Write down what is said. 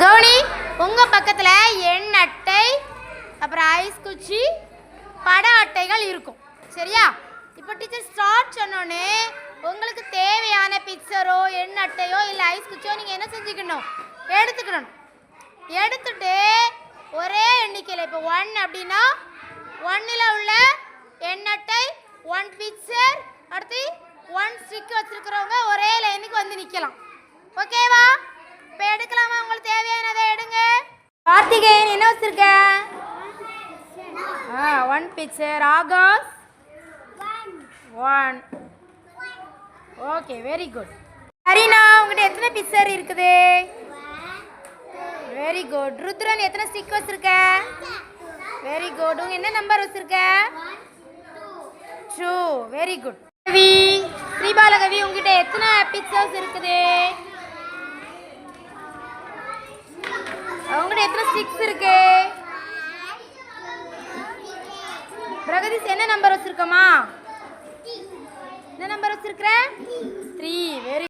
கவுனி உங்கள் பக்கத்தில் எண் அட்டை அப்புறம் ஐஸ் குச்சி பட அட்டைகள் இருக்கும். சரியா? இப்போ டீச்சர் ஸ்டார்ட் சொன்னோடனே உங்களுக்கு தேவையான பிக்சரோ எண் அட்டையோ இல்லை ஐஸ் குச்சியோ நீங்கள் என்ன செஞ்சுக்கணும்? எடுத்துக்கணும். எடுத்துட்டு ஒரே எண்ணிக்கையில் இப்போ ஒன் அப்படின்னா ஒன்னில் உள்ள எண் அட்டை ஒன் பிக்சர் அடுத்து ஒன் ஸ்டிக் வச்சுருக்கிறவங்க ஒரே லைனுக்கு வந்து நிற்கலாம் ஓகேவா என்ன வச்சிருக்க? ஆ one picture Akash one okay very good Harina உங்ககிட்ட எத்தனை பிக்சர் இருக்குது? வெரி குட் ருத்ரன் எத்தனை ஸ்டிக் வச்சிருக்க? வெரி குட் உங்க என்ன நம்பர் வச்சிருக்க? Two very good Kavi Sribalakavi உங்ககிட்ட எத்தனை பிக்சர்ஸ் இருக்குது? சிக்ஸ் ஸ்டிக்ஸ் இருக்கு. பிரகதீஷ் என்ன நம்பர் வச்சிருக்கமா என்ன நம்பர் வச்சிருக்கிற? Three very